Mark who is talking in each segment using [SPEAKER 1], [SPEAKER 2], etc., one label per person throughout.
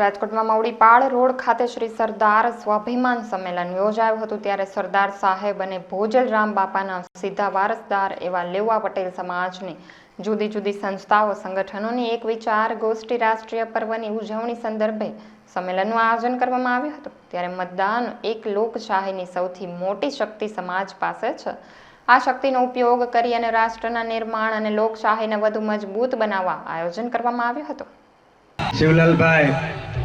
[SPEAKER 1] રાજકોટમાં મવડીપાળ રોડ ખાતે શ્રી સરદાર સ્વાભિમાન સંમેલન યોજાયું હતું. ત્યારે સરદાર સાહેબ અને ભોજલ રામ બાપાના સીધા વારસદાર એવા લેવા પટેલ સમાજની જુદી જુદી સંસ્થાઓ, સંગઠનોની એક વિચાર, ગોષ્ઠી રાષ્ટ્રીય પર્વની ઉજવણી સંદર્ભે સંમેલનનું આયોજન કરવામાં આવ્યું હતું. ત્યારે મતદાન એક લોકશાહીની સૌથી મોટી શક્તિ સમાજ પાસે છે. આ શક્તિનો ઉપયોગ કરી અને રાષ્ટ્રના નિર્માણ અને લોકશાહીને વધુ મજબૂત બનાવવા આયોજન કરવામાં આવ્યું હતું.
[SPEAKER 2] શિવલાલભાઈ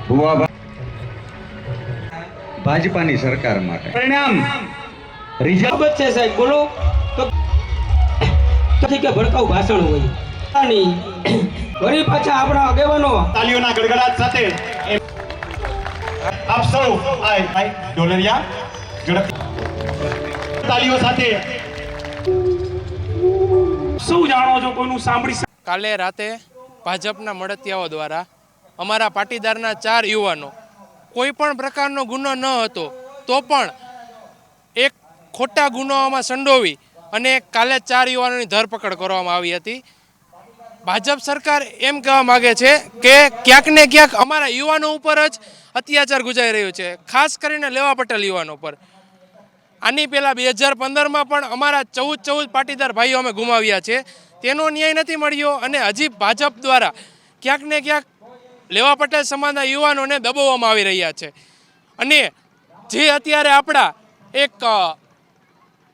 [SPEAKER 2] ભુવાભાઈ ભાજપાની સરકાર માટે. પરિણામ.
[SPEAKER 3] રિઝર્વ છે સાહેબ બોલો. તો કે ભડકાઉ ભાષણ હોય. વળી પાછા આપણા આગેવાનો.
[SPEAKER 4] તાલીઓના ગડગડાટ સાથે આપ સૌ આય આય ડોલરિયા ઝડપ તાલીઓ સાથે.
[SPEAKER 5] સૌ જાણો છો કોઈનું સાંભળી
[SPEAKER 6] કાલે રાતે ભાજપના મળતિયાઓ દ્વારા અમારા પાટીદારના ચાર યુવાનો. કોઈ પણ પ્રકારનો ગુનો ન હતો, તો પણ એક ખોટા ગુનાઓમાં સંડોવી અને કાલે ચાર યુવાનોની ધરપકડ કરવામાં આવી હતી. ભાજપ સરકાર એમ કહેવા માગે છે કે ક્યાંક ને ક્યાંક અમારા યુવાનો ઉપર જ અત્યાચાર ગુજારી રહ્યો છે, ખાસ કરીને લેવા પટેલ યુવાનો પર આની પહેલાં બે હજાર પંદરમાં પણ અમારા ચૌદ ચૌદ પાટીદાર ભાઈઓ અમે ગુમાવ્યા છે. તેનો ન્યાય નથી મળ્યો અને હજી ભાજપ દ્વારા ક્યાંક ને ક્યાંક લેવા પટેલ સમાજના યુવાનોને દબાવવામાં આવી રહ્યા છે. અને જે અત્યારે આપણા એક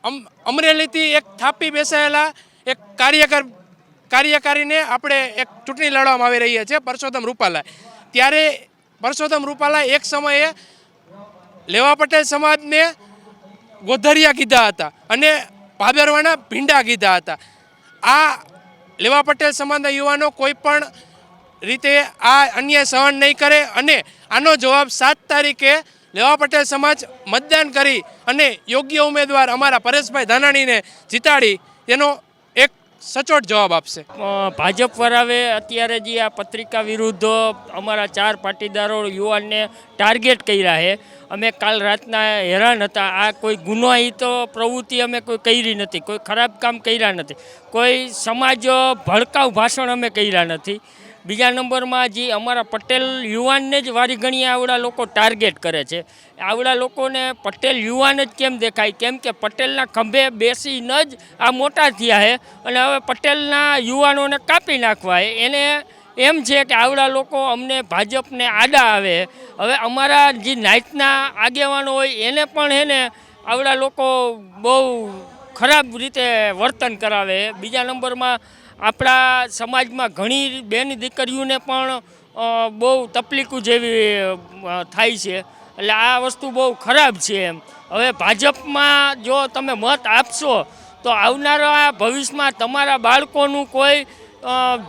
[SPEAKER 6] અમ- અમરેલીથી એક થાપી બેસાયેલા એક કાર્યકર, કાર્યકારીને આપણે એક ચૂંટણી લડવામાં આવી રહી છે, પરસોત્તમ રૂપાલા. ત્યારે પરસોત્તમ રૂપાલા એક સમયે લેવા પટેલ સમાજને ગોધરિયા કીધા હતા અને ભાબેરવાના ભીંડા કીધા હતા. આ લેવા પટેલ સમાજના યુવાનો કોઈ પણ રીતે આ અન્યાય સહન નહીં કરે અને આનો જવાબ સાત તારીખે લેવા પટેલ સમાજ મતદાન કરી અને યોગ્ય ઉમેદવાર અમારા પરેશભાઈ ધાનાણીને જીતાડી તેનો એક સચોટ જવાબ આપશે.
[SPEAKER 7] ભાજપ વરાવે અત્યારે જે આ પત્રિકા વિરુદ્ધ અમારા ચાર પાટીદારો યુવાનને ટાર્ગેટ કર્યા છે, અમે કાલ રાતના હેરાન હતા. આ કોઈ ગુનાહિત પ્રવૃત્તિ અમે કોઈ કરી નથી, કોઈ ખરાબ કામ કર્યા નથી, કોઈ સમાજ ભડકાઉ ભાષણ અમે કર્યા નથી. બીજા નંબરમાં જે અમારા પટેલ યુવાનને જ વારી ઘણી આવડા લોકો ટાર્ગેટ કરે છે. આવડા લોકોને પટેલ યુવાન જ કેમ દેખાય? કેમ કે પટેલના ખંભે બેસીને જ આ મોટા થયા છે અને હવે પટેલના યુવાનોને કાપી નાખવા એને એમ છે કે આવડા લોકો અમને ભાજપને આડા આવે હવે અમારા જે નાઇટના આગેવાનો હોય એને પણ હે ને આવડા લોકો બહુ ખરાબ રીતે વર્તન કરાવે બીજા નંબરમાં આપણા સમાજમાં ઘણી બેન દીકરીઓને પણ બહુ તકલીફો જેવી થાય છે. એટલે આ વસ્તુ બહુ ખરાબ છે એમ. હવે ભાજપમાં જો તમે મત આપશો, તો આવનારા ભવિષ્યમાં તમારા બાળકોનું કોઈ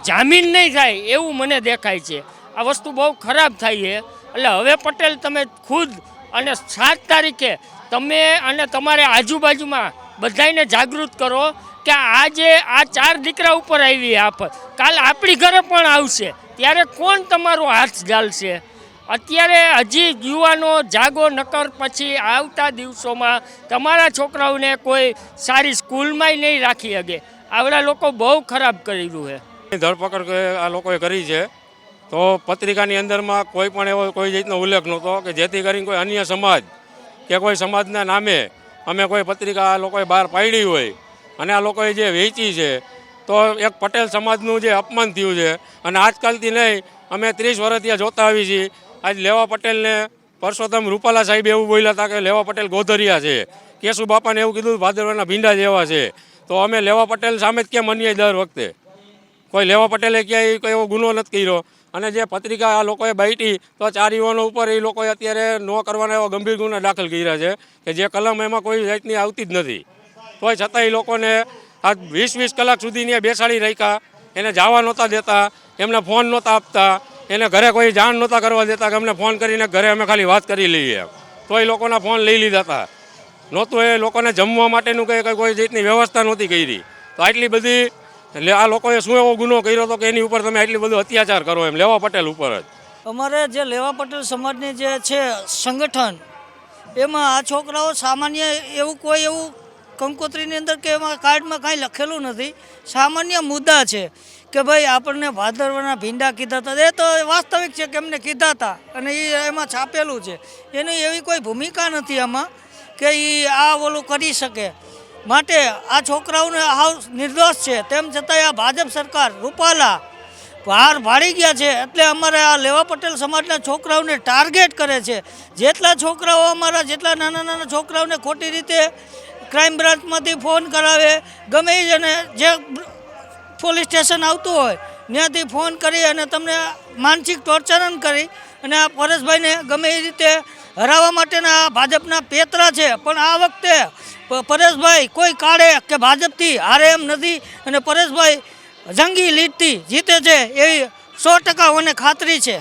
[SPEAKER 7] જામીન નહીં થાય એવું મને દેખાય છે. આ વસ્તુ બહુ ખરાબ થાય છે. એટલે હવે પટેલ તમે ખુદ અને સાત તારીખે તમે અને તમારે આજુબાજુમાં બધાને જાગૃત કરો કે આજે આ ચાર દીકરા ઉપર આવી આફત કાલ આપણી ઘરે પણ આવશે. ત્યારે કોણ તમારો હાથ ઝાલશે? અત્યારે હજી યુવાનો જાગો નકર પછી આવતા દિવસોમાં તમારા છોકરાઓને કોઈ સારી સ્કૂલમાંય નહીં રાખી શકે. આવડા લોકો બહુ ખરાબ કર્યું છે.
[SPEAKER 8] ધરપકડ આ લોકોએ કરી છે, તો પત્રિકાની અંદરમાં કોઈ પણ એવો કોઈ રીતનો ઉલ્લેખ નહોતો કે જેથી કરીને કોઈ અન્ય સમાજ કે કોઈ સમાજના નામે અમે કોઈ પત્રિકા આ લોકોએ બહાર પાડી હોય અને આ લોકોએ જે વેચી છે, તો એક પટેલ સમાજનું જે અપમાન થયું છે. અને આજકાલથી નહીં અમે ત્રીસ વર્ષ ત્યાં જોતા આવી છીએ. આજ લેવા પટેલને પરસોત્તમ રૂપાલા સાહેબ એવું બોલ્યા હતા કે લેવા પટેલ ગોધરિયા છે. કેશુ બાપાને એવું કીધું ભાદરવાના ભીંડા જેવા છે. તો અમે લેવા પટેલ સામે જ કેમ અન્યાય દર વખતે? કોઈ લેવા પટેલે ક્યાંય કોઈ એવો ગુનો નથી કર્યો. અને જે પત્રિકા આ લોકોએ બાઈટી, તો ચાર યુવાનો ઉપર એ લોકોએ અત્યારે ન કરવાના એવા ગંભીર ગુના દાખલ કર્યા છે કે જે કલમ એમાં કોઈ જાતની આવતી જ નથી. તોય છતાં એ લોકોને આ વીસ વીસ કલાક સુધીની બેસાડી રાખ્યા, એને જવા નહોતા દેતા, એમને ફોન નહોતા આપતા, એને ઘરે કોઈ જાણ નહોતા કરવા દેતા કે અમને ફોન કરીને ઘરે અમે ખાલી વાત કરી લઈએ તો એ લોકોના ફોન લઈ લીધા હતા. નહોતું એ લોકોને જમવા માટેનું કંઈ કંઈ કોઈ રીતની વ્યવસ્થા નહોતી કરી. તો આટલી બધી એટલે આ લોકોએ શું એવો ગુનો કર્યો હતો કે એની ઉપર તમે આટલી બધું અત્યાચાર કરો એમ? લેવા પટેલ ઉપર જ.
[SPEAKER 9] અમારે જે લેવા પટેલ સમાજની જે છે સંગઠન, એમાં આ છોકરાઓ સામાન્ય એવું કોઈ એવું કંકોત્રીની અંદર કે એમાં કાર્ડમાં કાંઈ લખેલું નથી. સામાન્ય મુદ્દા છે કે ભાઈ આપણને ભાદરવાના ભીંડા કીધા હતા એ તો વાસ્તવિક છે કે એમને કીધા હતા અને એ એમાં છાપેલું છે. એની એવી કોઈ ભૂમિકા નથી આમાં કે એ આ ઓલું કરી શકે. માટે આ છોકરાઓને હાવ નિર્દોષ છે. તેમ છતાંય આ ભાજપ સરકાર, રૂપાલા બહાર ભાડી ગયા છે. એટલે અમારે આ લેવા પટેલ સમાજના છોકરાઓને ટાર્ગેટ કરે છે. જેટલા છોકરાઓ અમારા જેટલા નાના નાના છોકરાઓને ખોટી રીતે ક્રાઇમ બ્રાન્ચમાંથી ફોન કરાવે, ગમે એ જણે જે પોલીસ સ્ટેશન આવતું હોય, ત્યાંથી ફોન કરી અને તમને માનસિક ટોર્ચરન કરી અને આ પરેશભાઈને ગમે એ રીતે હરાવવા માટેના ભાજપના પેતરા છે. પણ આ વખતે પરેશભાઈ કોઈ કાળે કે ભાજપથી હારે એમ નથી અને પરેશભાઈ જંગી લીડથી જીતે છે એવી સો ટકા મને ખાતરી છે.